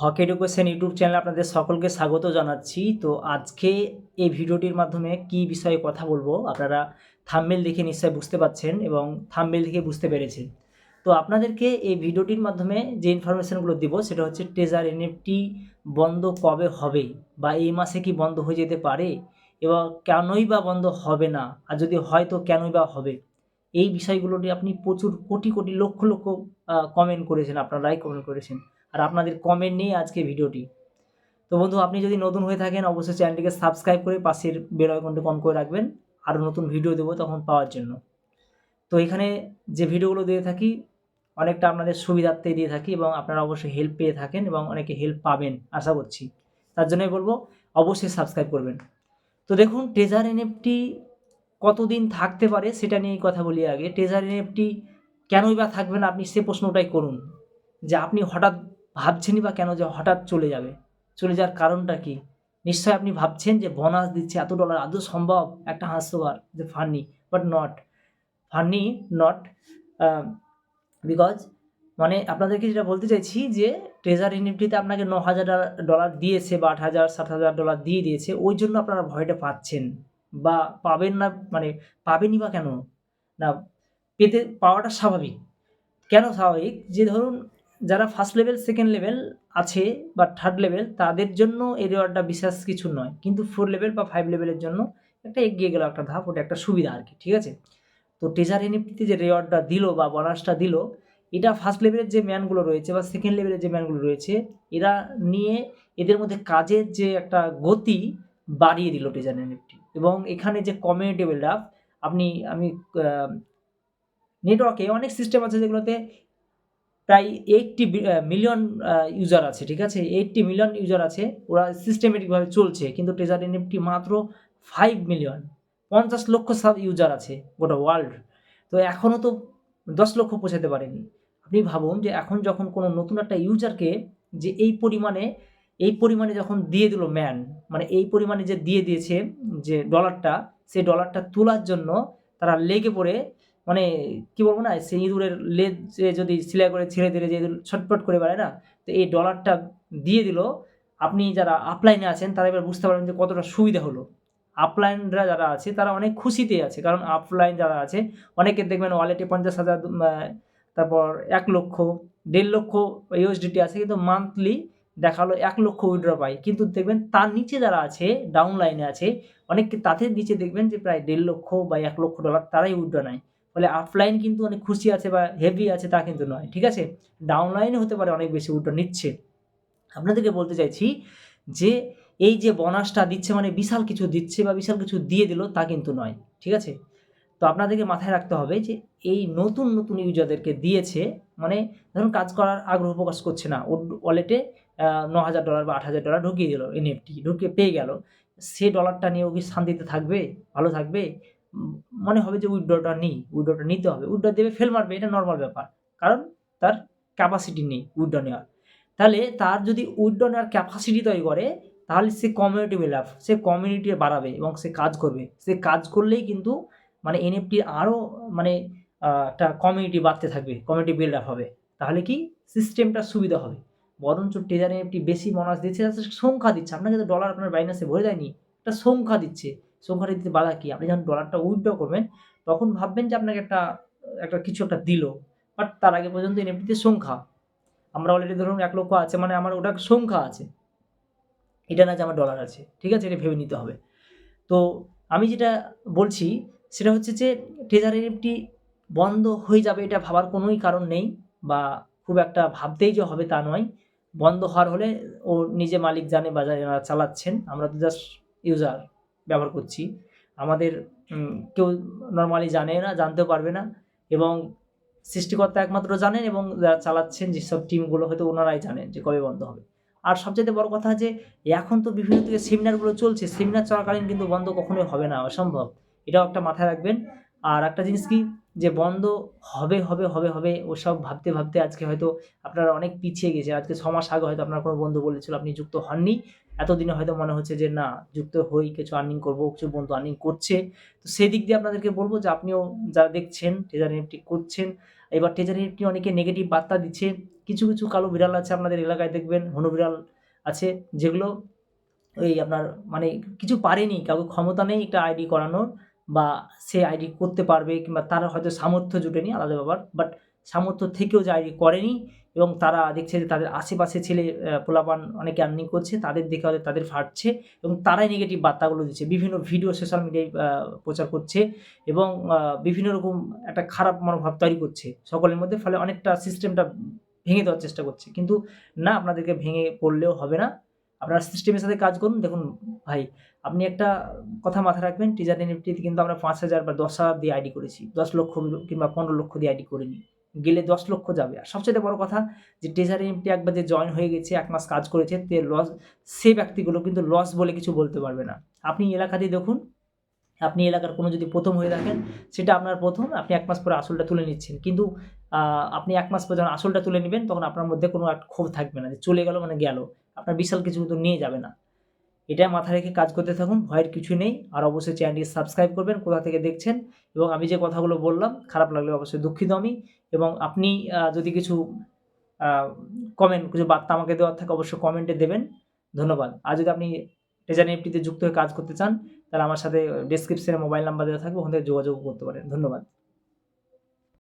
Hockey education YouTube চ্যানেলে আপনাদের সকলকে স্বাগত জানাচ্ছি। তো আজকে এই ভিডিওটির মাধ্যমে কি বিষয়ে কথা বলব আপনারা থাম্বেল দেখে নিশ্চয়ই বুঝতে পারছেন এবং থাম্বেল দেখে বুঝতে পেরেছেন। তো আপনাদেরকে এই ভিডিওটির মাধ্যমে যে ইনফরমেশনগুলো দিব সেটা হচ্ছে ট্রেজার এনএফটি বন্ধ কবে হবে বা এই মাসে কি বন্ধ হয়ে যেতে পারে এবং কেনই বা বন্ধ হবে না আর যদি হয় তো কেনই বা হবে? এই বিষয়গুলো আপনি প্রচুর কোটি কোটি লক্ষ লক্ষ কমেন্ট করেছেন, আপনারাই কমেন্ট করেছেন। আর আপনাদের কমেন্ট নিয়ে আজকে ভিডিওটি। তো বন্ধু, আপনি যদি নতুন হয়ে থাকেন, অবশ্যই চ্যানেলটিকে সাবস্ক্রাইব করে পাশের বেল আইকনটি অন করে রাখবেন। আরও নতুন ভিডিও দেবো তখন পাওয়ার জন্য। তো এখানে যে ভিডিওগুলো দিয়ে থাকি, অনেকটা আপনাদের সুবিধার্থে দিয়ে থাকি এবং আপনারা অবশ্যই হেল্প পেয়ে থাকেন এবং অনেকে হেল্প পাবেন, আশা করছি। তার জন্যই বলব, অবশ্যই সাবস্ক্রাইব করবেন। তো দেখুন ট্রেজার এনএফটি কতদিন থাকতে পারে সেটা নিয়েই কথা বলি আগে। ট্রেজার এনএফটি কেনই বা থাকবে না, আপনি সে প্রশ্নটাই করুন। যে আপনি হঠাৎ ভাবছেনই বা কেন যে হঠাৎ চলে যাবে? চলে যাওয়ার কারণটা কি? নিশ্চয়ই আপনি ভাবছেন যে বোনাস দিচ্ছে, এত ডলার আদৌ সম্ভব একটা হাস্যকর যে funny but not funny not because মানে আপনাদেরকে যেটা বলতে চাইছি যে ট্রেজার ইনিফটিতে আপনাকে ন হাজার ডলার দিয়েছে বা আট হাজার, সাত হাজার ডলার দিয়ে দিয়েছে, ওই জন্য আপনারা ভয়টা পাচ্ছেন বা পাবেন না মানে পাবেনই বা কেন? না, পেতে পাওয়াটা স্বাভাবিক। কেন স্বাভাবিক? যে ধরুন যারা ফার্স্ট লেভেল সেকেন্ড লেভেল আছে বা থার্ড লেভেল তাদের জন্য এই রেওয়ার্ডটা বিশেষ কিছু নয়। কিন্তু ফোর লেভেল বা ফাইভ লেভেলের জন্য একটা এগিয়ে গেল একটা ধাপ, ওটা একটা সুবিধা আর কি, ঠিক আছে? তো টেজার এনএফটিতে যে রেওয়ার্ডটা দিল বা বোনাসটা দিল, এটা ফার্স্ট লেভেলের যে ম্যানগুলো রয়েছে বা সেকেন্ড লেভেলের যে ম্যানগুলো রয়েছে, এরা নিয়ে এদের মধ্যে কাজের যে একটা গতি বাড়িয়ে দিল টেজার এনএফটি এবং এখানে যে কমিউনিটি বিল্ড আপ আপনি, আমি নেটওয়ার্কে অনেক সিস্টেম আছে যেগুলোতে প্রায় এইটটি মিলিয়ন ইউজার আছে, ঠিক আছে? এইটটি মিলিয়ন ইউজার আছে, ওরা সিস্টেমেটিকভাবে চলছে, কিন্তু ট্রেজার এনএফটি মাত্র ফাইভ মিলিয়ন পঞ্চাশ লক্ষ সাব ইউজার আছে, গোটা ওয়ার্ল্ড তো এখনও তো দশ লক্ষ পৌঁছাতে পারেনি। আপনি ভাবুন যে এখন যখন কোনো নতুন একটা ইউজারকে যে এই পরিমাণে এই পরিমাণে যখন দিয়ে দিল ম্যান মানে এই পরিমাণে যে দিয়ে দিয়েছে যে ডলারটা সেই ডলারটা তোলার জন্য তারা লেগে পড়ে মানে কি বলব না, সেই ইঁদুরের লেজ যদি সিলাই করে ছেড়ে দিলে যে ইঁদুর ছটপট করে বেড়ায় না, তো এই ডলারটা দিয়ে দিল। আপনি যারা আপলাইনে আছেন, তারা এবার বুঝতে পারবেন যে কতটা সুবিধা হলো। আপলাইনরা যারা আছে, তারা অনেক খুশিতে আছে। কারণ আপলাইন যারা আছে, অনেকে দেখবেন ওয়ালেটে পঞ্চাশ হাজার তারপর এক লক্ষ, দেড় লক্ষ ইউএসডিটি আছে, কিন্তু মান্থলি দেখাল এক লক্ষ উইড্র পায়। কিন্তু দেখবেন তার নিচে যারা আছে ডাউন লাইনে আছে অনেককে তাদের নিচে দেখবেন যে প্রায় দেড় লক্ষ বা এক লক্ষ ডলার তারাই উইড্র নেয়। ফলে আপলাইন কিন্তু অনেক খুশি আছে বা হেভি আছে তা কিন্তু নয়, ঠিক আছে? ডাউনলাইনে হতে পারে অনেক বেশি, উল্টো নিচ্ছে। আপনাদেরকে বলতে চাইছি যে এই যে বোনাসটা দিচ্ছে মানে বিশাল কিছু দিচ্ছে বা বিশাল কিছু দিয়ে দিল তা কিন্তু নয়, ঠিক আছে? তো আপনাদেরকে মাথায় রাখতে হবে যে এই নতুন নতুন ইউজারদেরকে দিয়েছে মানে ধরুন কাজ করার আগ্রহ প্রকাশ করছে না ওয়ালেটে ন হাজার ডলার বা আট হাজার ডলার ঢুকিয়ে দিল এনএফটি ঢুকিয়ে পেয়ে গেল। সে ডলারটা নিয়েও কি শান্তিতে থাকবে? ভালো থাকবে? মনে হবে যে উইড্রোটা নিই, উইড্রোটা নিতে হবে। উইড্রো দেবে ফেল মারবে, এটা নর্মাল ব্যাপার। কারণ তার ক্যাপাসিটি নেই উইড্রো নেওয়ার। তাহলে তার যদি উইড্রো নেওয়ার ক্যাপাসিটি তৈরি করে, তাহলে সে কমিউনিটি বিল্ড সে কমিউনিটি বাড়াবে এবং সে কাজ করবে। সে কাজ করলেই কিন্তু মানে এনএফটির আরও মানে একটা কমিউনিটি বাড়তে থাকবে কমিউনিটি বিল্ড আপ হবে। তাহলে কি সিস্টেমটা সুবিধা হবে। বরঞ্চ ট্রেজার এনএফটি বেশি বোনাস দিচ্ছে সংখ্যা দিচ্ছে। আপনাকে তো ডলার আপনার বাইনাসে ভরে দেয়নি, একটা সংখ্যা দিচ্ছে। সংখ্যাটা দিতে বাধা কি? আপনি যখন ডলারটা উইথড্র করবেন, তখন ভাববেন যে আপনাকে একটা একটা কিছু একটা দিল। বাট তার আগে পর্যন্ত এনএফটিতে সংখ্যা। আমরা অলরেডি ধরুন এক লক্ষ আছে মানে আমার ওটা সংখ্যা আছে। এটা না যে আমার ডলার আছে। ঠিক আছে, এটা ভেবে নিতে হবে। তো আমি যেটা বলছি, সেটা হচ্ছে যে ট্রেজার এনএফটি বন্ধ হয়ে যাবে এটা ভাবার কোনোই কারণ নেই বা খুব একটা ভাবতেই যে হবে তা নয়। বন্ধ হওয়ার হলে ও নিজে মালিক জানে বা যারা চালাচ্ছেন, আমরা তো জাস্ট ইউজার ব্যবহার করছি। আমাদের কেউ নর্মালি জানে না, জানতেও পারবে না এবং সৃষ্টিকর্তা একমাত্র জানেন এবং যারা চালাচ্ছেন যেসব টিমগুলো হয়তো ওনারাই জানেন যে কবে বন্ধ হবে। আর সবচেয়ে বড় কথা যে এখন তো বিভিন্ন থেকে সেমিনারগুলো চলছে সেমিনার চলাকালীন কিন্তু বন্ধ কখনোই হবে না, অসম্ভব। এটাও একটা মাথায় রাখবেন। আর একটা জিনিস কি যে বন্ধ হবে হবে হবে হবে, ওসব ভাবতে ভাবতে আজকে হয়তো আপনারা অনেক পিছিয়ে গেছে আজকে ছ মাস আগে হয়তো আপনার কোনো বন্ধু বলেছিল আপনি যুক্ত হননি। এতদিনে হয়তো মনে হচ্ছে যে, না, যুক্ত হই, কিছু আর্নিং করব, কিছু বন্ধু আর্নিং করছে। তো সেই দিক দিয়ে আপনাদেরকে বলব যে, আপনিও যারা দেখছেন ট্রেজার নিফটি করছেন। এবার ট্রেজার নিফটি অনেকে নেগেটিভ বার্তা দিচ্ছে? কিছু কিছু কালো বিড়াল আছে আপনাদের এলাকায় দেখবেন হনু বিড়াল আছে, যেগুলো ওই আপনার মানে কিছু পারেনি, কাউকে ক্ষমতা নেই একটা আইডি করানোর। বা সে আইডি করতে পারবে কিংবা তার হয়তো সামর্থ্য জুটেনি আলাদা ব্যাপার। বাট সামর্থ্য থেকেও যে আইডি করেনি এবং তারা দেখছে যে তাদের আশেপাশে ছেলে পোলাপান অনেকে আর্নিং করছে, তাদের দেখে হয়তো তাদের ফাটছে এবং তারাই নেগেটিভ বার্তাগুলো দিচ্ছে। বিভিন্ন ভিডিও সোশ্যাল মিডিয়ায় প্রচার করছে এবং বিভিন্ন রকম একটা খারাপ মনোভাব তৈরি করছে সকলের মধ্যে, ফলে অনেকটা সিস্টেমটা ভেঙে দেওয়ার চেষ্টা করছে। কিন্তু না, আপনাদেরকে ভেঙে পড়লেও হবে না। আপনারা সিস্টেমের সাথে কাজ করুন। দেখুন ভাই, আপনি একটা কথা মাথায় রাখবেন টিজার এনএফটিতে কিন্তু আমরা পাঁচ হাজার বা দশ হাজার দিয়ে আইডি করেছি। দশ লক্ষ কিংবা পনেরো লক্ষ দিয়ে আইডি করিনি। গেলে দশ লক্ষ যাবে। আর সবচেয়ে বড় কথা, যে টেজার এমটি একবার যে জয়েন হয়ে গেছে, এক মাস কাজ করেছে, তে লস সে ব্যক্তিগুলো কিন্তু লস বলে কিছু বলতে পারবে না। আপনি এলাকাতেই দেখুন, আপনি এলাকার কোনো যদি প্রথম হয়ে থাকেন, সেটা আপনার প্রথম, আপনি এক মাস পরে আসলটা তুলে নিচ্ছেন। কিন্তু আপনি এক মাস পর যখন আসলটা তুলে নেবেন, তখন আপনার মধ্যে কোনো এক ক্ষোভ থাকবে না, যে চলে গেল মানে গেল। আপনার বিশাল কিছু কিন্তু নিয়ে যাবে না। এটা মাথায় রেখে কাজ করতে থাকুন, ভয়ের কিছু নেই। আর অবশ্যই চ্যানেলটিকে সাবস্ক্রাইব করবেন, কোথা থেকে দেখছেন এবং আমি যে কথাগুলো বললাম, খারাপ লাগলে অবশ্যই দুঃখিত আমি। এবং আপনি যদি কিছু কমেন্ট কিছু বার্তা আমাকে দেওয়ার থাকে, অবশ্যই কমেন্টে দেবেন। ধন্যবাদ। আর যদি আপনি টেজার এফটিতে যুক্ত হয়ে কাজ করতে চান, তাহলে আমার সাথে ডিসক্রিপশনে মোবাইল নাম্বার দেওয়া থাকবে, ওখান থেকে যোগাযোগ করতে পারেন। ধন্যবাদ।